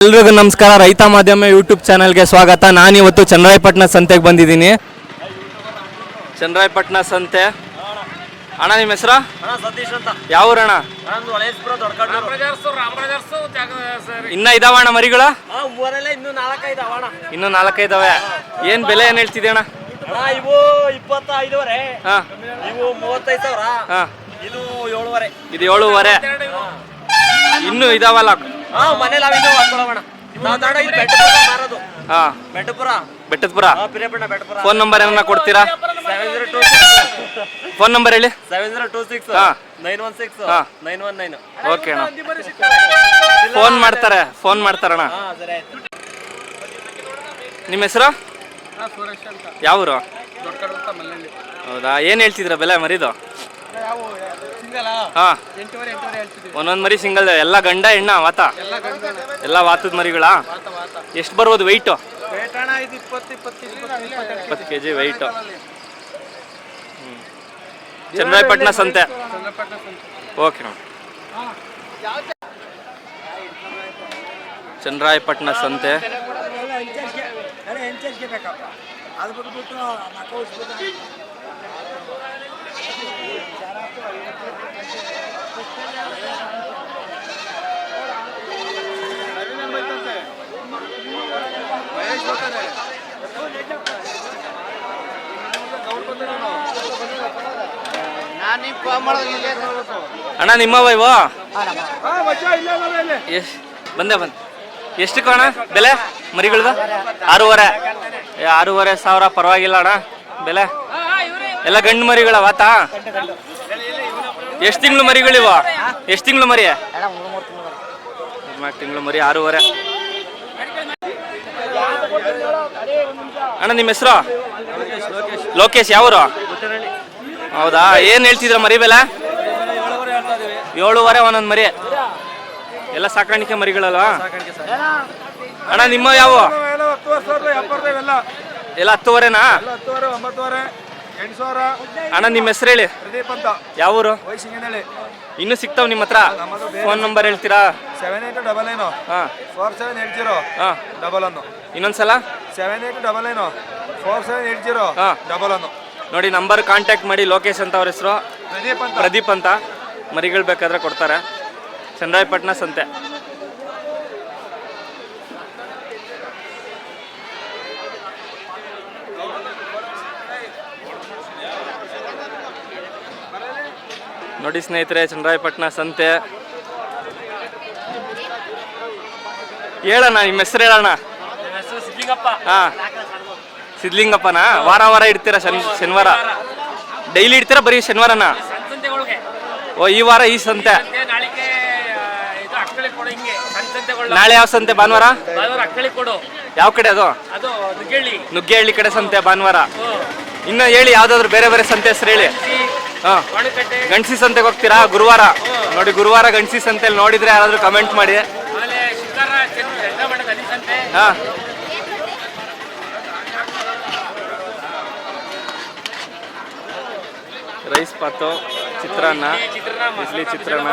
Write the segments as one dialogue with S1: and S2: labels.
S1: ಎಲ್ರಿಗೂ ನಮಸ್ಕಾರ. ರೈತ ಮಾಧ್ಯಮ ಯೂಟ್ಯೂಬ್ ಚಾನಲ್ಗೆ ಸ್ವಾಗತ. ನಾನಿವತ್ತು ಚನ್ನರಾಯಪಟ್ಟಣ ಸಂತೆಗೆ ಬಂದಿದ್ದೀನಿ. ಚನ್ನರಾಯಪಟ್ಟಣ ಸಂತೆ. ಅಣ್ಣ ನಿಮ್ಮ ಹೆಸರ?
S2: ಸತೀಶ್ ಅಂತ.
S1: ಯಾವ
S2: ದೊಡ್ಡ
S1: ಇನ್ನ ಇದಾವ ಅಣ್ಣ ಮರಿಗಳ?
S2: ಇನ್ನೂ
S1: ನಾಲ್ಕೈದವೆ? ಏನ್ ಬೆಲೆ ಏನ್ ಹೇಳ್ತಿದೆ ಅಣ್ಣ
S2: ಇವು ಇಪ್ಪತ್ತೈದುವರೆ.
S1: ಹಾ.
S2: ಇವು ಮೂವತ್ತೈದು ಸಾವಿರ.
S1: ಹಾ.
S2: ಇದು ಏಳುವರೆ.
S1: ಇದು ಏಳುವರೆ. ಇನ್ನು ಇದಾವಲ್ಲ?
S2: ಹಾ ಮನೇಲಿ ಅವಿದು ಹಾಕೊಳ್ಳೋಣ ನಾವು ನಾಡ ಇಲ್ಲಿ ಬೆಟ್ಟಪುರ ಮಾರೋದು.
S1: ಹಾ.
S2: ಬೆಟ್ಟಪುರ.
S1: ಬೆಟ್ಟದಪುರ
S2: ಹಾ ಪಿರಿಯಪಣ್ಣ ಬೆಟ್ಟಪುರ.
S1: ಫೋನ್ ನಂಬರ್ ಏನನ್ನ ಕೊಡ್ತೀರಾ?
S2: Seven zero two six
S1: phone number ಹೇಳಿ.
S2: ಸೆವೆನ್ ಜೀರೋ ಟೂ ಸಿಕ್ಸ್
S1: ಹಾ.
S2: ನೈನ್ ಒನ್ ಸಿಕ್ಸ್
S1: ಹಾ.
S2: ನೈನ್ ಒನ್ ನೈನ್
S1: ಓಕೆ ಅಣ್ಣ. ಫೋನ್ ಮಾಡ್ತಾರೆ ಫೋನ್ ಮಾಡ್ತಾರಣ್ಣ.
S2: ಹಾ ಸರಿ ಆಯ್ತು.
S1: ನಿಮ್ಮ ಹೆಸರು? ಯಾವೂರು? ಹೌದಾ? ಏನ್ ಹೇಳ್ತಿದ್ರ ಬೆಲೆ ಮರಿದು?
S2: ಯಾವ
S1: ಹಾ.
S2: ಒಂದೊಂದು ಎಂಟೂವರೆ ಹೇಳ್ತಿದ್ದೀವಿ.
S1: ಒಂದೊಂದ್ ಮರಿ ಸಿಂಗಲ್ ಎಲ್ಲ ಗಂಡ ಹೆಣ್ಣ ವಾತ?
S2: ಎಲ್ಲ
S1: ವಾತದ ಮರಿಗಳ?
S2: ವಾತ ವಾತ.
S1: ಎಷ್ಟು ಬರ್ಬೋದು ವೆಯ್ಟು
S2: ಇಪ್ಪತ್ತು
S1: ಕೆ ಜಿ ವೆಯ್ಟು ಚನ್ನರಾಯಪಟ್ಟಣ ಸಂತೆ. ಓಕೆ ನೋಡಿ. ಚನ್ನರಾಯಪಟ್ಟಣ ಸಂತೆ.
S2: ಅದು ಬಿಟ್ಬಿಟ್ಟು
S1: ಅಣ್ಣ ನಿಮ್ಮ ವೈವೋ ಬಂದೆ ಬಂದೆ. ಎಷ್ಟು ಅಣ್ಣ ಬೆಲೆ? ಮರಿಗಳ್ದು? ಆರೂವರೆ. ಆರೂವರೆ ಸಾವಿರ ಪರವಾಗಿಲ್ಲ ಅಣ್ಣ, ಬೆಲೆ. ಎಲ್ಲ ಗಂಡು ಮರಿಗಳ ವಾತ ಎಷ್ಟು ತಿಂಗಳು ಮರಿಗಳಿವ? ಎಷ್ಟು ತಿಂಗಳು ಮರಿ? ಮೂರ್ನಾಲ್ಕು ತಿಂಗಳು ಮರಿ ಆರೂವರೆ. ಅಣ್ಣ ನಿಮ್ಮ ಹೆಸರು? ಲೋಕೇಶ್ ಯಾವರು? ಹೌದಾ? ಏನು ಹೇಳ್ತಿದ್ರ ಮರಿ ಬೆಲೆ? ಏಳುವರೆ ಒಂದೊಂದು ಮರಿ. ಎಲ್ಲ ಸಾಕಾಣಿಕೆ ಮರಿಗಳಲ್ವಾ? ಅಣ್ಣ ನಿಮ್ಮ ಯಾವ?
S3: ಎಲ್ಲ
S1: ಹತ್ತುವರೆನಾ?
S3: ಎಲ್ಲ ಎಂಟು ಸಾವಿರ
S1: ಅಣ್ಣ ನಿಮ್ಮ ಹೆಸರು ಹೇಳಿ.
S3: ಪ್ರದೀಪ್ ಅಂತ.
S1: ಯಾವ ಊರು?
S3: ವಯಸ್ಸಿಂಗನಹಳ್ಳಿ
S1: ಇನ್ನೂ ಸಿಗ್ತಾವ ನಿಮ್ಮ ಹತ್ರ. ಫೋನ್ ನಂಬರ್ ಹೇಳ್ತೀರಾ?
S3: Seven eight double nine.
S1: ಹಾಂ.
S3: Four seven eight zero.
S1: ಹಾಂ.
S3: ಡಬಲ್ ಒನ್ನು
S1: ಇನ್ನೊಂದ್ಸಲ?
S3: Seven eight double nine. Four seven eight zero.
S1: ಹಾ.
S3: Double one.
S1: ನೋಡಿ ನಂಬರ್ ಕಾಂಟ್ಯಾಕ್ಟ್ ಮಾಡಿ ಲೋಕೇಶ್ ಅಂತ ಅವ್ರ ಹೆಸರು.
S3: ಪ್ರದೀಪ್ ಅಂತ.
S1: ಪ್ರದೀಪ್ ಅಂತ. ಮರಿಗಳು ಬೇಕಾದ್ರೆ ಕೊಡ್ತಾರೆ. ಚಂದ್ರಾಯಪಟ್ಟಣ ಸಂತೆ. ನೋಡಿ ಸ್ನೇಹಿತರೆ ಚಂದ್ರಾಯಪಟ್ಟಣ ಸಂತೆ. ಹೇಳಣ್ಣ ನಿಮ್ಮ ಹೆಸರು ಹೇಳಣ್ಣ? ಹಾ. ಸಿದ್ಲಿಂಗಪ್ಪನ? ವಾರ ವಾರ ಇಡ್ತೀರಾ ಶನ್ ಶನಿವಾರ? ಡೈಲಿ ಇಡ್ತೀರಾ ಬರೀ ಶನಿವಾರನ? ಓ ಈ ವಾರ ಈ ಸಂತೆ. ನಾಳೆ ಯಾವ ಸಂತೆ? ಭಾನುವಾರ? ಯಾವ ಕಡೆ ಅದು? ನುಗ್ಗೇಹಳ್ಳಿ ಕಡೆ ಸಂತೆ ಭಾನುವಾರ. ಇನ್ನು ಹೇಳಿ ಯಾವ್ದಾದ್ರು ಬೇರೆ ಬೇರೆ ಸಂತೆ ಹೆಸರು ಹೇಳಿ. ಗಣಸಿ ಸಂತೆಗೆ ಹೋಗ್ತೀರಾ? ಗುರುವಾರ. ನೋಡಿ ಗುರುವಾರ ಗಣಸಿ ಸಂತೆಯಲ್ಲಿ ನೋಡಿದ್ರೆ ಯಾರಾದ್ರೂ ಕಮೆಂಟ್ ಮಾಡಿ. ಹಾ. ರೈಸ್ ಪಾತು ಚಿತ್ರಾನ್ನ ಇಡ್ಲಿ ಚಿತ್ರಾನ್ನ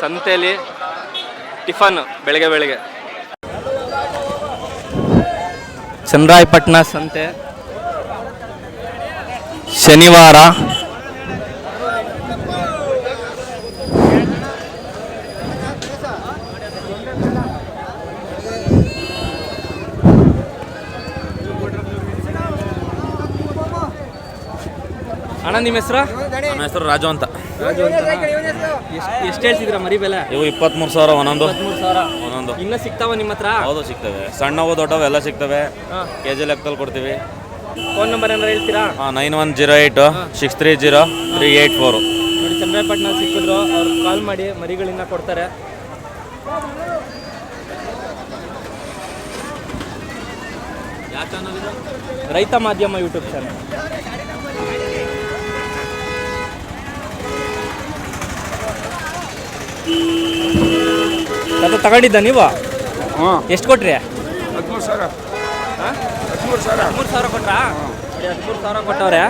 S1: ಸಂತೆಯಲ್ಲಿ ಟಿಫನ್ ಬೆಳಗ್ಗೆ ಬೆಳಗ್ಗೆ. ಚಂದ್ರಾಯಪಟ್ಟಣ ಸಂತೆ. ಶನಿವಾರ. ಅಣ್ಣ ನಿಮ್ಮ ಹೆಸರು?
S4: ನಮ್ಮ ಹೆಸರು ರಾಜು ಅಂತ.
S1: ಎಷ್ಟು ಹೇಳ್ತಿದ್ರ ಮರಿ ಬೆಲೆ?
S4: ಇವು ಇಪ್ಪತ್ಮೂರು ಸಾವಿರ ಒಂದೊಂದು.
S1: ಮೂರು ಸಾವಿರ.
S4: ಒಂದೊಂದು.
S1: ಇನ್ನೂ ಸಿಗ್ತಾವ ನಿಮ್ಮ ಹತ್ರ?
S4: ಹೌದು ಸಿಗ್ತವೆ. ಸಣ್ಣವು ದೊಡ್ಡವು ಎಲ್ಲ ಸಿಗ್ತವೆ. ಕೆ ಜಿ ಲೆಕ್ಕದಲ್ಲಿ ಕೊಡ್ತೀವಿ.
S1: ಫೋನ್ ನಂಬರ್ ಏನಾರು ಹೇಳ್ತೀರಾ?
S4: Nine one zero eight six three zero three eight four.
S1: ನೋಡಿ ಚಂದ್ರಪಟ್ಟಣ ಸಿಕ್ಕಿದ್ರು ಅವ್ರು ಕಾಲ್ ಮಾಡಿ ಮರಿಗಳಿಂದ ಕೊಡ್ತಾರೆ. ರೈತ ಮಾಧ್ಯಮ ಯೂಟ್ಯೂಬ್ ಚಾನಲ್ ಅದು ತಗೊಂಡಿದ್ದ ನೀವು?
S3: ಹಾಂ.
S1: ಎಷ್ಟು ಕೊಟ್ರಿ?
S3: ಹದಿಮೂರು ಸಾವಿರ. ಹದಿಮೂರು ಸಾವಿರ.
S1: ಸಾವಿರ ಕೊಟ್ರಾ? ಹದಿಮೂರು ಸಾವಿರ ಕೊಟ್ಟವ್ರೆ.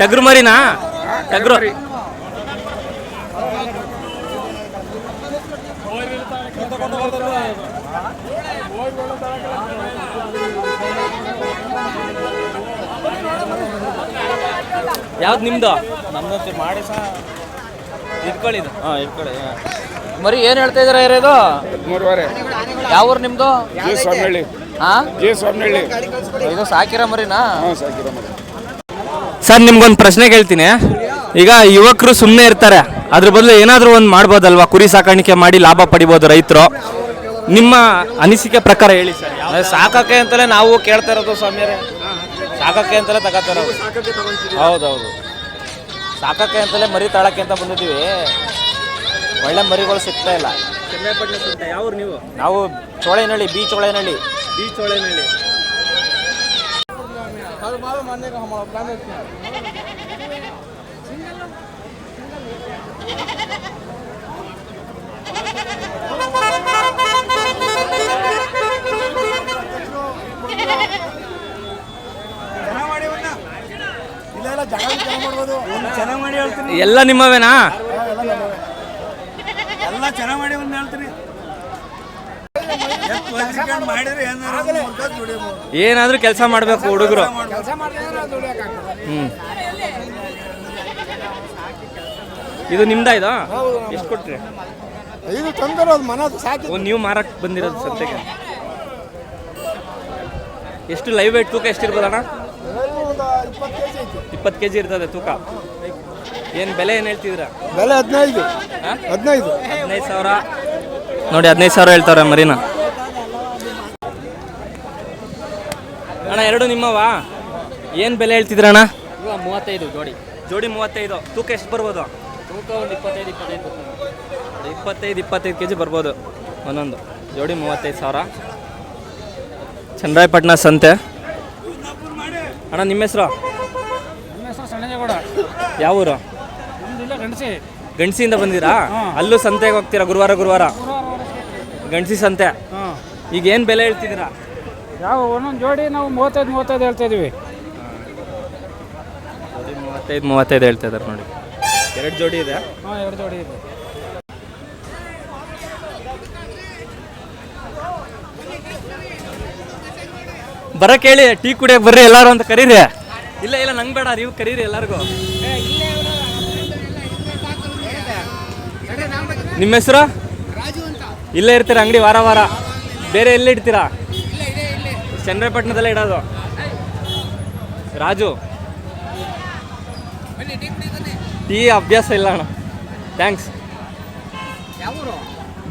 S1: ಟಗ್ರು ಮರಿನಾ? ಟಗ್ರು. ಯಾವ್ದು ನಿಮ್ದು?
S4: ನಮ್ದು ಮಾಡಿ ಸಹ
S1: ಇಟ್ಕೊಳ್ಳಿ ಇದು
S4: ಹಾಂ. ಇಟ್ಕೊಳ್ಳಿ
S2: ಮರಿ ಏನು ಹೇಳ್ತಾ ಇದಾರೆ ಇದು
S3: ಮೂರುವರೆ.
S2: ಯಾವ ಊರು
S3: ಸ್ವಾಮಿನಹಳ್ಳಿ
S2: ಹಾ?
S3: ಜೆ ಸ್ವಾಮಿನಹಳ್ಳಿ
S2: ಇದು ಸಾಕಿರ ಮರಿನಾ?
S3: ಹಾಂ ಸಾಕಿರೋ ಮರಿ.
S1: ಸರ್ ನಿಮ್ಗೊಂದು ಪ್ರಶ್ನೆ ಕೇಳ್ತೀನಿ. ಈಗ ಯುವಕರು ಸುಮ್ಮನೆ ಇರ್ತಾರೆ. ಅದ್ರ ಬದಲು ಏನಾದರೂ ಒಂದು ಮಾಡ್ಬೋದಲ್ವಾ? ಕುರಿ ಸಾಕಾಣಿಕೆ ಮಾಡಿ ಲಾಭ ಪಡಿಬೋದು ರೈತರು. ನಿಮ್ಮ ಅನಿಸಿಕೆ ಪ್ರಕಾರ ಹೇಳಿ ಸರ್
S2: ಅದೇ ಸಾಕಕ್ಕೆ ಅಂತಲೇ ನಾವು ಕೇಳ್ತಾ ಇರೋದು ಸ್ವಾಮಿಯರೇ. ಸಾಕಕ್ಕೆ ಅಂತಲೇ ತಗೋತಾ ಇರೋದು. ಹೌದೌದು. ಸಾಕಕ್ಕೆ ಅಂತಲೇ ಮರಿ ತಾಳಕ್ಕೆ ಅಂತ ಬಂದಿದ್ದೀವಿ. ಒಳ್ಳೆ ಮರಿಗಳು ಸಿಗ್ತಾ ಇಲ್ಲ.
S1: ಯಾವ ನೀವು?
S2: ನಾವು ಚೋಳೆನಳ್ಳಿ ಬಿ ಚೋಳೆನಳ್ಳಿ
S1: ಬಿ ಹೇಳ್ತೀನಿ. ಎಲ್ಲ ನಿಮ್ಮವೇನಾ
S3: ಎಲ್ಲ ಚೆನ್ನಾಗಿ ಮಾಡಿ ಒಂದು ಹೇಳ್ತೀನಿ ಎತ್ತು ಹೊಂಚ್ಕೊಂಡು ಮಾಡಿದ್ರೆ ಏನಾರ ಮುರ್ಕತ್ ದುಡಿಬೋದು.
S1: ಏನಾದ್ರೂ ಕೆಲಸ ಮಾಡ್ಬೇಕು ಹುಡುಗರು. ಹ್ಮ್. ಇದು ನಿಮ್ದ ಇದು? ಎಷ್ಟು ಕೊಟ್ರಿ?
S3: ಇದು ತಂದಿರೋದು ಮನದು ಸಾಕಿ
S1: ಓ ನೀವು ಮಾರಕ್ ಬಂದಿರೋದು ಸದ್ಯಕ್ಕೆ. ಎಷ್ಟು ಲೈವ್ ವೇಟ್ ತೂಕ ಎಷ್ಟಿರ್ಬೋದಣ್ಣ
S3: ಇಪ್ಪತ್ತು ಕೆ ಜಿ
S1: ಇರ್ತದೆ ತೂಕ. ಏನು ಬೆಲೆ ಏನು ಹೇಳ್ತಿದ್ರ
S3: ಬೆಲೆ ಹದಿನೈದು.
S1: ಹಾ?
S3: ಹದಿನೈದು.
S1: ಹದಿನೈದು ಸಾವಿರ. ನೋಡಿ ಹದಿನೈದು ಸಾವಿರ ಹೇಳ್ತಾವ್ರೆ ಮರಿನ. ಅಣ್ಣ ಎರಡು ನಿಮ್ಮವಾ ಏನು ಬೆಲೆ ಹೇಳ್ತಿದ್ರಣ್ಣ
S2: ಮೂವತ್ತೈದು ಜೋಡಿ.
S1: ಜೋಡಿ ಮೂವತ್ತೈದು. ತೂಕ ಎಷ್ಟು ಬರ್ಬೋದು?
S2: ತೂಕ ಒಂದು ಇಪ್ಪತ್ತೈದು ಇಪ್ಪತ್ತೈದು
S1: ಇಪ್ಪತ್ತೈದು ಇಪ್ಪತ್ತೈದು ಕೆ ಜಿ ಬರ್ಬೋದು. ಒಂದೊಂದು. ಜೋಡಿ ಮೂವತ್ತೈದು ಸಾವಿರ. ಚಂದ್ರಾಯಪಟ್ಟಣ ಸಂತೆ. ಅಣ್ಣ ನಿಮ್ಮ ಹೆಸರು?
S5: ನಮ್ಮ ಹೆಸರು ಸಣ್ಣಜೇಗೌಡ.
S1: ಯಾವ ಊರು?
S5: ನಮ್ದಿಲ್ಲ ಗಂಡಸಿ.
S1: ಗಂಡಸಿಯಿಂದ ಬಂದಿರಾ? ಅಲ್ಲೂ ಸಂತೆಗೆ ಹೋಗ್ತೀರಾ ಗುರುವಾರ ಗುರುವಾರ? ಗಂಡಸಿ ಸಂತೆ.
S5: ಹಾಂ.
S1: ಈಗ ಏನು ಬೆಲೆ ಹೇಳ್ತಿದ್ದೀರಾ?
S5: ಯಾವ ಒಂದೊಂದು ಜೋಡಿ ನಾವು ಮೂವತ್ತೈದು ಮೂವತ್ತೈದು ಹೇಳ್ತಾ
S1: ಜೋಡಿ ಮೂವತ್ತೈದು ಮೂವತ್ತೈದು ಹೇಳ್ತಾ ಇದ್ದಾರೆ ನೋಡಿ. ಎರಡು ಜೋಡಿ ಇದೆ?
S5: ಹಾಂ ಎರಡು ಜೋಡಿ ಇದೆ.
S1: ಬರಕ್ಕೆ ಹೇಳಿ ಟೀ ಕುಡಿಯಕ್ಕೆ ಬರ್ರಿ ಎಲ್ಲಾರು ಅಂತ ಕರೀರಿ. ಇಲ್ಲ ಇಲ್ಲ ನಂಗೆ ಬೇಡ ನೀವು ಕರೀರಿ ಎಲ್ಲರಿಗೂ. ನಿಮ್ಮ ಹೆಸರು? ಇಲ್ಲೇ ಇರ್ತೀರ ಅಂಗಡಿ ವಾರ ವಾರ? ಬೇರೆ ಎಲ್ಲಿ ಇಡ್ತೀರಾ? ಚನ್ನರಾಯಪಟ್ಟಣದಲ್ಲೇ ಇಡೋದು. ರಾಜು. ಟೀ ಅಭ್ಯಾಸ ಇಲ್ಲ ಅಣ್ಣ. ಥ್ಯಾಂಕ್ಸ್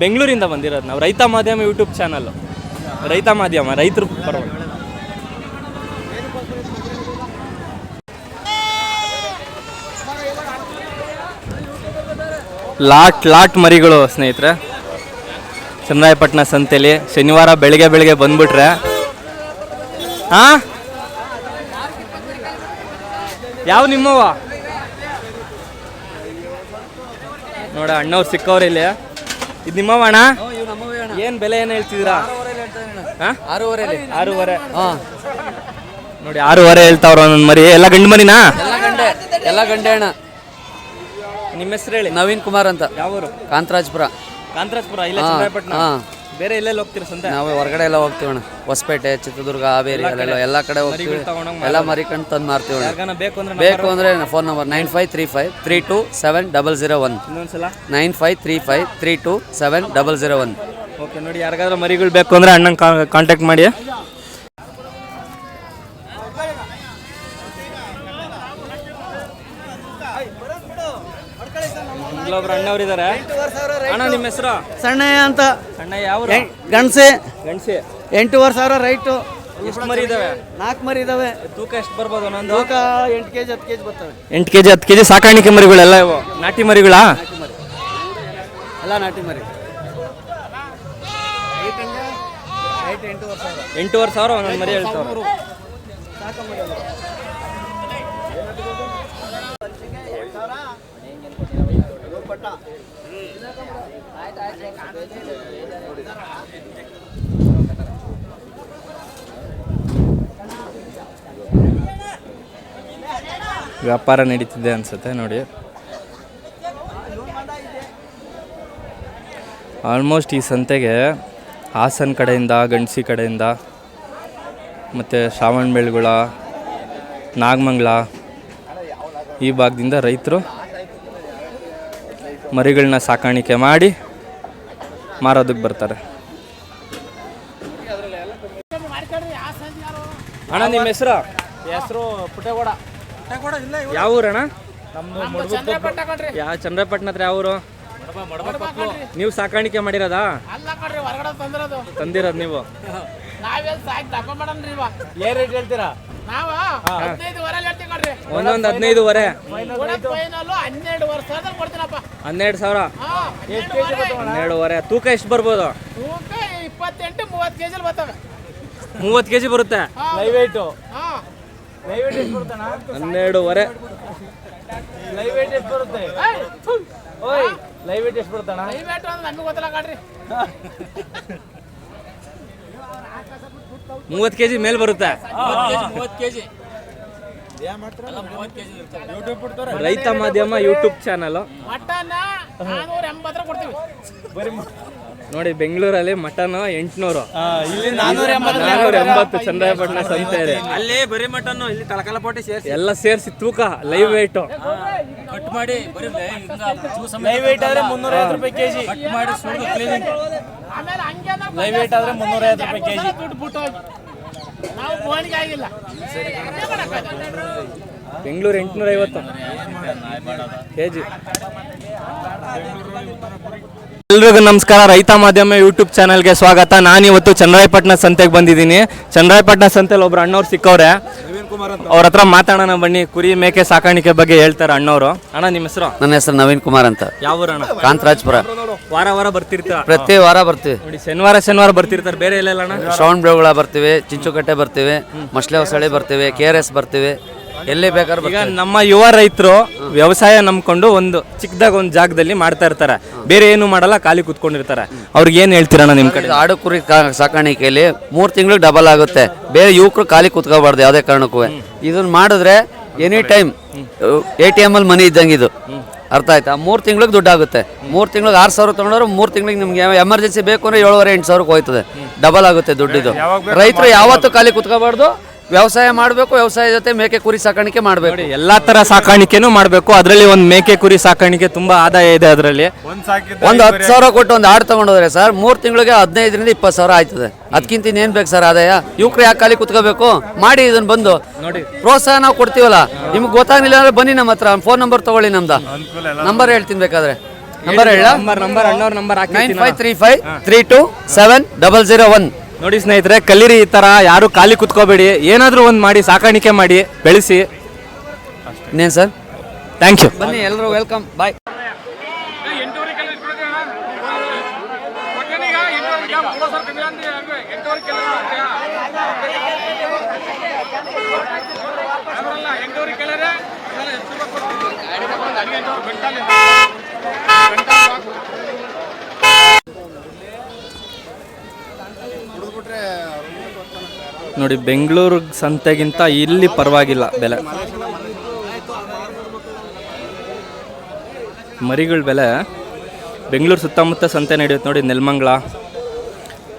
S1: ಬೆಂಗಳೂರಿಂದ ಬಂದಿರೋದು ನಾವು. ರೈತ ಮಾಧ್ಯಮ ಯೂಟ್ಯೂಬ್ ಚಾನಲ್ಲು ರೈತ ಮಾಧ್ಯಮ ರೈತರು ಪರವಾಗಿ ಲಾಟ್ ಲಾಟ್ ಮರಿಗಳು ಸ್ನೇಹಿತರೆ. ಚನ್ನರಾಯಪಟ್ಟಣ ಸಂತೆಲಿ ಶನಿವಾರ ಬೆಳಿಗ್ಗೆ ಬೆಳಿಗ್ಗೆ ಬಂದ್ಬಿಟ್ರೆ ಹಾ ಯಾವ ನಿಮ್ಮವ ನೋಡ ಅಣ್ಣವ್ರು ಸಿಕ್ಕವ್ರ ಇಲ್ಲಿ. ಇದು ನಿಮ್ಮವ ಅಣ್ಣ? ಏನ್ ಬೆಲೆ ಏನ್ ಹೇಳ್ತಿದ್ದೀರಾ? ಹಾ?
S2: ಆರೂವರೆ
S1: ಆರೂವರೆ. ನೋಡಿ ಆರೂವರೆ ಹೇಳ್ತಾವ್ರ ನನ್ನ ಮರಿ. ಎಲ್ಲ ಗಂಡು ಮರಿನಾ?
S2: ಎಲ್ಲ ಗಂಡೆ. ಎಲ್ಲ ಗಂಡೆ ಅಣ್ಣ.
S1: ನಿಮ್ಮ ಹೆಸರು ಹೇಳಿ.
S2: ನವೀನ್ ಕುಮಾರ್ ಅಂತ.
S1: ಯಾವ ಊರು
S2: ಕಾಂತರಾಜ್ಪುರ.
S1: ಕಾಂತರಾಜ್ಪುರ ಇಲ್ಲ
S2: ಹಾ.
S1: ಬೇರೆ ಎಲ್ಲೆಲ್ಲಿ ಹೋಗ್ತೀರಾ ಸಂತೆ
S2: ನಾವು ಹೊರಗಡೆ ಎಲ್ಲ ಹೋಗ್ತೀವಿ ಅಣ್ಣ. ಹೊಸಪೇಟೆ ಚಿತ್ರದುರ್ಗ ಹಾವೇರಿ ಅಲ್ಲೆಲ್ಲ ಎಲ್ಲ ಕಡೆ ಹೋಗ್ತೀವಿ.
S1: ತಗೊಂಡೋಗ್
S2: ಎಲ್ಲ ಮರಿಕೊಂಡು ತಂದು ಮಾರ್ತೀವಿ ಅಣ್ಣ.
S1: ಯಾರಿಗಾನ ಬೇಕು ಅಂದ್ರೆ
S2: ಬೇಕು ಅಂದರೆ phone number nine five three five three two seven double zero one.
S1: ಇನ್ನೊಂದ್ಸಲ?
S2: Nine five three five three two seven double zero one.
S1: Okay ನೋಡಿ ಯಾರಿಗಾದ್ರೂ ಮರಿಗಳು ಬೇಕು ಅಂದ್ರೆ ಅಣ್ಣನ ಕಾಂಟ್ಯಾಕ್ಟ್ ಮಾಡಿ ಇದಾರೆ ಅಣ್ಣ ನಿಮ್ಮ ಹೆಸರು?
S6: ಸಣ್ಣಯ್ಯ ಅಂತ.
S1: ಸಣ್ಣಯ್ಯ ಯಾವ
S6: ಗಣಸೆ
S1: ಗಣಸಿ
S6: ಎಂಟೂವರೆ ಸಾವಿರ ರೈಟು.
S1: ಎಷ್ಟು ಮರಿ ಇದಾವೆ?
S6: ನಾಲ್ಕು ಮರಿ ಇದಾವೆ.
S1: ತೂಕ ಎಷ್ಟು ಬರ್ಬೋದು ಒಂದೊಂದು
S6: ತೂಕ ಎಂಟು ಕೆ ಜಿ ಹತ್ತು ಕೆ ಜಿ ಬರ್ತವೆ.
S1: ಎಂಟು ಕೆಜಿ ಹತ್ತು ಕೆಜಿ ಸಾಕಾಣಿಕೆ ಮರಿಗಳೆಲ್ಲ ಇವು? ನಾಟಿ ಮರಿಗಳಾ?
S6: ಎಲ್ಲ ನಾಟಿ ಮರಿ.
S1: ಎಂಟೂವರೆ ಸಾವಿರ. ಒಂದೊಂದು ಮರಿ ಹೇಳ್ತಾವ್ರೆ. ವ್ಯಾಪಾರ ನಡೀತಿದೆ ಅನ್ಸುತ್ತೆ ನೋಡಿ. ಆಲ್ಮೋಸ್ಟ್ ಈ ಸಂತೆಗೆ ಹಾಸನ ಕಡೆಯಿಂದ ಗಂಡಸಿ ಕಡೆಯಿಂದ ಮತ್ತು ಶ್ರಾವಣಬೆಳಗೊಳ ನಾಗಮಂಗ್ಲ ಈ ಭಾಗದಿಂದ ರೈತರು ಮರಿಗಳನ್ನ ಸಾಕಾಣಿಕೆ ಮಾಡಿ ಮಾರೋದಕ್ಕೆ ಬರ್ತಾರೆ. ಅಣ್ಣ ನಿಮ್ಮ ಹೆಸರು?
S2: ಹೆಸರು ಪುಟೇಗೌಡ
S1: ಯಾವ ಊರಣ್ಣ? ಯಾವ ಚಂದ್ರಪಟ್ಟಣ ಹತ್ರ ಯಾವ ಊರು? ನೀವು ಸಾಕಾಣಿಕೆ ಮಾಡಿರೋದಾ? ತಂದಿರೋದು. ನೀವು.
S2: ಒಂದೊಂದ್ ಹದಿನೈದು ವರೆ.
S7: ನಾವು ಹದಿನೈದುವರೆ ಹನ್ನೆರಡು
S1: ಸಾವಿರ?
S7: ಹನ್ನೆರಡುವರೆ.
S1: ತೂಕ ಎಷ್ಟು ಬರ್ಬೋದು?
S7: ಮೂವತ್ತು ಕೆಜಿ
S1: ಬರುತ್ತೆ?
S2: ಲೈವ್ ವೇಟು
S1: ಹನ್ನೆರಡುವರೆ.
S2: ಲೈವ್ ವೇಟ್ ಎಷ್ಟು ಬರುತ್ತೆ?
S7: ಏಯ್, ಥು.
S2: ಓಯ್ ಲೈವ್ ವೇಟ್ ಎಷ್ಟು ಬರುತ್ತಣ್ಣ?
S7: ಅಂದ್ರೆ ಗೊತ್ತಿಲ್ಲ
S1: ಮೂವತ್ತು ಕೆಜಿ ಮೇಲೆ ಬರುತ್ತೆ?
S7: ಮೂವತ್ತು ಕೆಜಿ
S1: ರೈತ ಮಾಧ್ಯಮ ಯೂಟ್ಯೂಬ್ ಚಾನಲ್
S7: ಮಟನ್ ನಾನೂರ ಎಂಬತ್ತರ ಕೊಡ್ತೀವಿ.
S1: ನೋಡಿ ಬೆಂಗಳೂರಲ್ಲಿ ಮಟನ್ ಎಂಟ್ನೂರು.
S2: ಇಲ್ಲಿ ನಾನೂರ
S1: ನಾನ್ನೂರ ಎಂಬತ್ತು ಚಂದ್ರಾಯಪಟ್ಟಣ ಸಂತೆ ಇದೆ.
S2: ಅಲ್ಲಿ ಬರೀ ಮಟನ್ ಇಲ್ಲಿ ತಳಕಲ ಪೋಟಿ ಸೇರಿಸಿ.
S1: ಎಲ್ಲ ಸೇರಿಸಿ ತೂಕ ಲೈವ್ ವೇಟು
S7: ಕಟ್ ಮಾಡಿ
S2: ಲೈವ್ ವೇಟ್ ಆದ್ರೆ ಮುನ್ನೂರ ಐವತ್ತು ರೂಪಾಯಿ ಕೆಜಿ.
S7: ಕಟ್ ಮಾಡಿ ಸುಳ್ಳು ಕ್ಲೀನಿಂಗ್
S2: ಲೈವ್ ವೇಟ್ ಆದ್ರೆ ಮುನ್ನೂರ ಐವತ್ತು ರೂಪಾಯಿ ಕೆಜಿ.
S7: ನಾವು ಫೋನ್ಗೆ ಆಗಿಲ್ಲ.
S1: ಬೆಂಗಳೂರು ಎಂಟುನೂರ ಐವತ್ತು ಕೆ ಜಿ ಎಲ್ರಿಗೂ ನಮಸ್ಕಾರ. ರೈತ ಮಾಧ್ಯಮ ಯೂಟ್ಯೂಬ್ ಚಾನಲ್ಗೆ ಸ್ವಾಗತ. ನಾನಿವತ್ತು ಚಂದ್ರಾಯಪಟ್ಟಣ ಸಂತೆಗೆ ಬಂದಿದ್ದೀನಿ. ಚಂದ್ರಾಯಪಟ್ಟಣ ಸಂತೆಲಿ ಒಬ್ರು ಅಣ್ಣವ್ರು ಸಿಕ್ಕವ್ರೆ. ಅವ್ರ ಹತ್ರ ಮಾತಾಡೋಣ ಬನ್ನಿ. ಕುರಿ ಮೇಕೆ ಸಾಕಾಣಿಕೆ ಬಗ್ಗೆ ಹೇಳ್ತಾರೆ ಅಣ್ಣವರು. ಅಣ್ಣ ನಿಮ್ಮ ಹೆಸರು?
S8: ನನ್ನ ಹೆಸರು ನವೀನ್ ಕುಮಾರ್ ಅಂತ.
S1: ಯಾವ ಊರಣ್ಣ?
S8: ಕಾಂತರಾಜ್ಪುರ.
S1: ವಾರ ವಾರ ಬರ್ತಿರ್ತಾರೆ?
S8: ಪ್ರತಿ ವಾರ ಬರ್ತೀವಿ.
S1: ನೋಡಿ ಶನಿವಾರ ಶನಿವಾರ ಬರ್ತಿರ್ತಾರೆ. ಬೇರೆ ಎಲ್ಲೆಲ್ಲ ಅಣ್ಣ?
S8: ಶ್ರವಣ ಬೆಳಗುಳ ಬರ್ತೀವಿ ಚಿಂಚುಕಟ್ಟೆ ಬರ್ತೀವಿ ಮಸ್ಲೆ ಹೊಸಳಿ ಬರ್ತೀವಿ ಕೆ ಆರ್ ಎಸ್ ಬರ್ತೀವಿ. ಎಲ್ಲಿ ಬೇಕಾದ್ರೂ
S1: ಈಗ ನಮ್ಮ ಯುವ ರೈತರು ವ್ಯವಸಾಯ ನಂಬ್ಕೊಂಡು ಒಂದು ಚಿಕ್ಕದಾಗ ಒಂದು ಜಾಗದಲ್ಲಿ ಮಾಡ್ತಾ ಇರ್ತಾರೆ. ಬೇರೆ ಏನು ಮಾಡಲ್ಲ ಖಾಲಿ ಕುತ್ಕೊಂಡಿರ್ತಾರೆ. ಅವ್ರಿಗೆ ಏನು ಹೇಳ್ತೀರಣ್ಣ ನಿಮ್ಮ ಕಡೆ?
S8: ಆಡು ಕುರಿ ಕಾ- ಸಾಕಾಣಿಕೆಯಲ್ಲಿ ಮೂರು ತಿಂಗಳು ಡಬಲ್ ಆಗುತ್ತೆ. ಬೇರೆ ಯುವಕರು ಖಾಲಿ ಕುತ್ಕೋಬಾರ್ದು ಯಾವುದೇ ಕಾರಣಕ್ಕೂ. ಇದನ್ನ ಮಾಡಿದ್ರೆ any time A T M ಅಲ್ಲಿ ಮನಿ ಇದ್ದಂಗೆ ಇದು. ಅರ್ಥ ಆಯ್ತಾ? ಮೂರು ತಿಂಗಳಿಗೆ ದುಡ್ಡು ಆಗುತ್ತೆ. ಮೂರು ತಿಂಗಳಿಗೆ ಆರು ಸಾವಿರ ತೊಗೊಂಡ್ರೆ ಮೂರು ತಿಂಗಳಿಗೆ ನಿಮ್ಗೆ ಎಮರ್ಜೆನ್ಸಿ ಬೇಕು ಅಂದ್ರೆ ಏಳುವರೆ ಎಂಟು ಸಾವಿರಕ್ಕೆ ಹೋಯ್ತದೆ. ಡಬಲ್ ಆಗುತ್ತೆ ದುಡ್ಡಿದು ರೈತರು ಯಾವತ್ತೂ ಖಾಲಿ ಕುತ್ಕೋಬಾರ್ದು ವ್ಯವಸಾಯ ಮಾಡಬೇಕು ವ್ಯವಸಾಯ ಜೊತೆ ಮೇಕೆ ಕುರಿ ಸಾಕಾಣಿಕೆ ಮಾಡಬೇಕು.
S1: ನೋಡಿ ಎಲ್ಲಾ ತರ ಸಾಕಾಣಿಕೆನು ಮಾಡಬೇಕು. ಅದರಲ್ಲಿ ಒಂದು ಮೇಕೆ ಕುರಿ ಸಾಕಾಣಿಕೆ ತುಂಬಾ ಆದಾಯ ಇದೆ ಅದರಲ್ಲಿ.
S8: ಒಂದು ಹತ್ತು ಸಾವಿರ ಕೊಟ್ಟು ಒಂದು ಆಡು ತಗೊಂಡೋದ್ರೆ ಸರ್ ಮೂರು ತಿಂಗಳಿಗೆ ಹದಿನೈದರಿಂದ ಇಪ್ಪತ್ತು ಸಾವಿರ ಆಯ್ತದೆ. ಅದಕ್ಕಿಂತ ಇನ್ನೇನು ಬೇಕು ಸರ್ ಆದಾಯ? ಯುವಕರು ಯಾಕೆ ಖಾಲಿ ಕುತ್ಕೋಬೇಕು? ಮಾಡಿ ಇದನ್ನ ಬಂದು.
S1: ನೋಡಿ.
S8: ಪ್ರೋತ್ಸಾಹ ನಾವು ಕೊಡ್ತೀವಲ್ಲ? ನಿಮ್ಗೆ ಗೊತ್ತಾಗಲಿಲ್ಲ ಅಂದ್ರೆ ಬನ್ನಿ ನಮ್ಮ ಹತ್ರ ಫೋನ್ ನಂಬರ್ ತಗೊಳ್ಳಿ ನಮ್ದು. ನಂಬರ್ ಹೇಳ್ತೀನಿ ಬೇಕಾದ್ರೆ ನಂಬರ್ ಹೇಳ
S1: ನಂಬರ್ ನಂಬರ್ ಅಣ್ಣವ್ರ ನಂಬರ್
S8: ನೈನ್
S1: ಹಾಕಿ
S8: five three five three two seven double zero one.
S1: ನೋಡಿ ಸ್ನೇಹಿತರೆ ಕಲೀರಿ ಈ ತರ ಯಾರು ಖಾಲಿ ಕುತ್ಕೋಬೇಡಿ. ಏನಾದರೂ ಒಂದು ಮಾಡಿ ಸಾಕಾಣಿಕೆ ಮಾಡಿ ಬೆಳೆಸಿ.
S8: ಇನ್ನೇನು ಸರ್?
S1: ಥ್ಯಾಂಕ್ ಯು
S8: ಬನ್ನಿ ಎಲ್ಲರೂ ವೆಲ್ಕಮ್ ಬಾಯ್
S1: ನೋಡಿ ಬೆಂಗಳೂರು ಸಂತೆಗಿಂತ ಇಲ್ಲಿ ಪರವಾಗಿಲ್ಲ ಬೆಲೆ. ಮರಿಗಳ ಬೆಲೆ. ಬೆಂಗಳೂರು ಸುತ್ತಮುತ್ತ ಸಂತೆ ನಡೆಯುತ್ತೆ ನೋಡಿ ನೆಲಮಂಗ್ಲ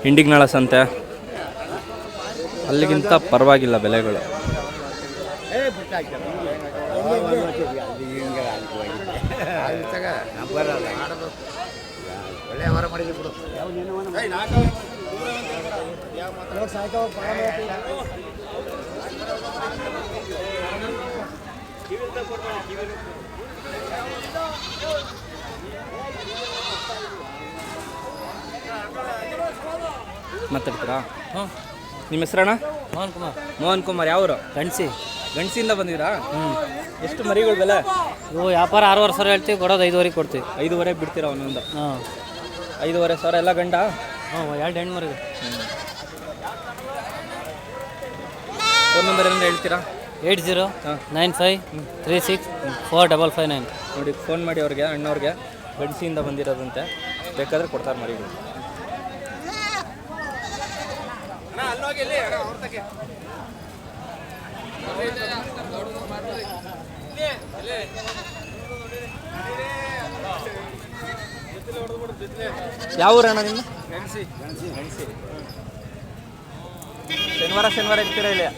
S1: ಹಿಂಡಿಗ್ನಾಳ ಸಂತೆ. ಅಲ್ಲಿಗಿಂತ ಪರವಾಗಿಲ್ಲ ಬೆಲೆಗಳು. ಮಾತಾಡ್ತೀರಾ? ನಿಮ್ಮ ಹೆಸರಣ್ಣ?
S6: ಮೋಹನ್ ಕುಮಾರ್.
S1: ಮೋಹನ್ ಕುಮಾರ್ ಯಾವರು?
S6: ಗಣಸಿ
S1: ಗಣಸಿಯಿಂದ ಬಂದಿರಾ ಎಷ್ಟು ಮರಿಗಳ ಬೆಲೆ?
S6: ಇವು ವ್ಯಾಪಾರ ಆರೂವರೆ ಸಾವಿರ ಹೇಳ್ತೀವಿ ಕೊಡೋದು ಐದುವರೆಗೆ ಕೊಡ್ತೀವಿ.
S1: ಐದುವರೆ ಬಿಡ್ತೀರಾ ಒಂದೊಂದು?
S6: ಹಾಂ.
S1: ಐದುವರೆ ಸಾವಿರ ಎಲ್ಲ ಗಂಡ?
S6: ಹಾಂ ಎರಡು ಹೆಣ್ಣು ಮರಿದೆ
S1: ಫೋನ್ ನಂಬರ್ ಏನಾದ್ರು ಹೇಳ್ತೀರಾ?
S6: Eight zero nine five three six four double five nine.
S1: ನೋಡಿ ಫೋನ್ ಮಾಡಿ ಅವ್ರಿಗೆ ಅಣ್ಣವ್ರಿಗೆ ಬೆಡ್ಸಿಯಿಂದ ಬಂದಿರೋದಂತೆ. ಬೇಕಾದ್ರೆ ಕೊಡ್ತಾರೆ ಮರಿ ಯಾವ ಊರಣ್ಣ ನಿಮ್ಮ ಶನಿವಾರ ಶನಿವಾರ ಇರ್ತೀರಾ ಇಲ್ಲಿ?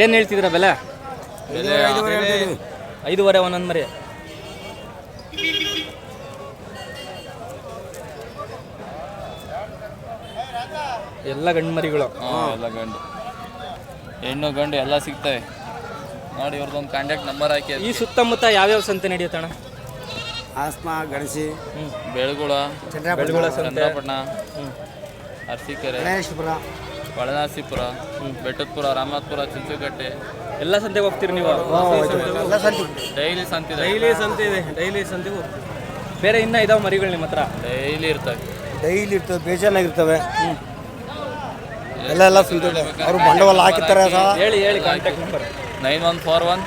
S1: ಏನು ಹೇಳ್ತಿದ್ದೀರಾ ಬೆಲೆ? ಐದೂವರೆ ಒಂದೊಂದು ಮರಿ ಎಲ್ಲ ಗಂಡು ಮರಿಗಳು
S9: ಎಲ್ಲ ಗಂಡು. ಹೆಣ್ಣು ಗಂಡು ಎಲ್ಲ ಸಿಗ್ತವೆ. ನೋಡಿ ಇವ್ರದ್ದೊಂದು ಕಾಂಟ್ಯಾಕ್ಟ್ ನಂಬರ್ ಹಾಕಿ
S1: ಈ ಸುತ್ತಮುತ್ತ ಯಾವ್ಯಾವ ಸಂತೆ ನಡೆಯುತ್ತಣ್ಣ
S3: ಆಸ್ಮಾ ಗಣಸಿ
S9: ಬೆಳಗುಳ
S1: ಬೆಳಗುಳ ಸಂತೆ.
S9: ಚಂದ್ರಪಟ್ಟಣ ಅರ್ಸಿಕೆರೆ.
S3: ಗಣೇಶಪುರ.
S9: ಒಳನಾಸಿಪುರ ಬೆಟ್ಟದಪುರ ರಾಮನಾಥ್ಪುರ ಚಿಂಚುಕಟ್ಟೆ
S1: ಎಲ್ಲ ಸಂತೆಗೆ ಹೋಗ್ತೀರಿ ನೀವು?
S9: ಡೈಲಿ ಸಂತೆ
S1: ಡೈಲಿ ಸಂತೆ ಇದೆ. ಡೈಲಿ ಸಂತೆಗೂ ಬೇರೆ ಇನ್ನೂ ಇದಾವೆ ಮರಿಗಳು ನಿಮ್ಮ ಹತ್ರ?
S9: ಡೈಲಿ ಇರ್ತವೆ.
S3: ಡೈಲಿ ಇರ್ತವೆ ಬೇಜಾನಾಗಿರ್ತವೆ ಎಲ್ಲ ಎಲ್ಲ ಸುಂದರ ಅವರು ಬಂಡವಾಳ ಹಾಕಿರ್ತಾರೆ ಸಹ.
S1: ಹೇಳಿ ಹೇಳಿ contact number
S9: nine one four one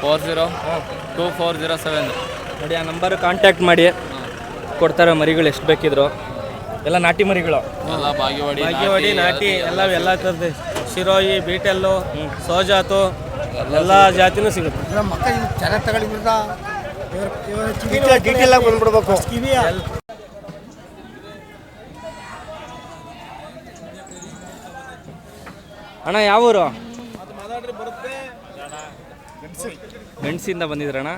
S9: four zero two four zero seven.
S1: ನೋಡಿ ಆ ನಂಬರ್ ಕಾಂಟ್ಯಾಕ್ಟ್ ಮಾಡಿ. ಕೊಡ್ತಾರೆ ಮರಿಗಳು ಎಷ್ಟು ಬೇಕಿದ್ರು. ಎಲ್ಲ ನಾಟಿ ಮರಿಗಳು.
S9: ಎಲ್ಲ ಬಾಗಿವಾಡಿ
S5: ಬಾಗೇವಾಡಿ ನಾಟಿ ಎಲ್ಲ ಎಲ್ಲ ಥರದ್ದು ಶಿರೋಯಿ ಬೀಟೆಲ್ಲು ಸೋಜಾತು ಎಲ್ಲ ಜಾತಿನೂ ಸಿಗುತ್ತೆ.
S3: ಮಕ್ಕ ಚೆನ್ನಾಗಿ ತಗೊಳ್ಳಿಬಿಡ್ದ? ಡೀಟೇಲ್ ಆಗಿ ಬಂದ್ಬಿಡ್ಬೇಕು.
S1: ಅಣ್ಣ ಯಾವ ಊರು? ಗಂಡಸಿಂದ ಬಂದಿದ್ರಣ್ಣ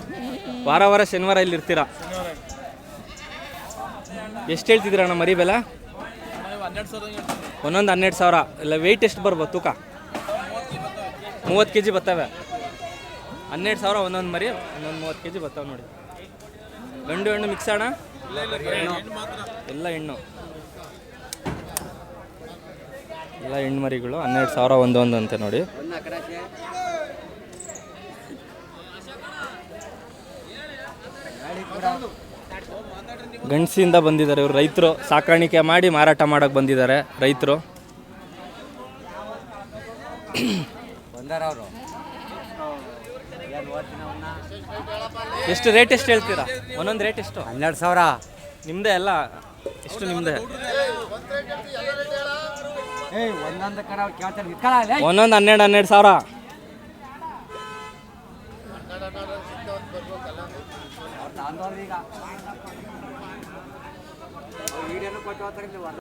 S1: ವಾರ ವಾರ ಶನಿವಾರ ಇಲ್ಲಿ ಇರ್ತೀರಾ ಎಷ್ಟು ಹೇಳ್ತಿದ್ದೀರಣ್ಣ ಮರಿ ಬೆಲೆ? ಒಂದೊಂದು ಹನ್ನೆರಡು ಸಾವಿರ. ಇಲ್ಲ ವೆಯ್ಟ್ ಎಷ್ಟು ಬರ್ಬೋದು ತೂಕ? ಮೂವತ್ತು ಕೆ ಜಿ ಬರ್ತವೆ. ಹನ್ನೆರಡು ಸಾವಿರ ಒಂದೊಂದು ಮರಿ, ಒಂದೊಂದು ಮೂವತ್ತು ಕೆ ಜಿ ಬರ್ತಾವೆ ನೋಡಿ. ಗಂಡು ಹೆಣ್ಣು ಮಿಕ್ಸ್ ಅಣ್ಣ? ಎಲ್ಲ ಹೆಣ್ಣು. ಎಲ್ಲ ಹೆಣ್ಣು ಮರಿಗಳು, ಹನ್ನೆರಡು ಸಾವಿರ ಒಂದೊಂದು ಅಂತೆ ನೋಡಿ. ಗಂಡಸಿಂದ ಬಂದಿದ್ದಾರೆ ಇವರು ರೈತರು. ಸಾಕಾಣಿಕೆ ಮಾಡಿ ಮಾರಾಟ ಮಾಡಕ್ಕೆ ಬಂದಿದ್ದಾರೆ ರೈತರು. ಎಷ್ಟು ರೇಟ್ ಎಷ್ಟು ಹೇಳ್ತೀರಾ? ಒಂದೊಂದು ರೇಟ್ ಎಷ್ಟು?
S3: ಹನ್ನೆರಡು ಸಾವಿರ.
S1: ನಿಮ್ಮದೇ ಎಲ್ಲ ಎಷ್ಟು ನಿಮ್ಮದೇ ಒಂದೊಂದು ಹನ್ನೆರಡು ಹನ್ನೆರಡು ಸಾವಿರ. పట్టుకోవాలి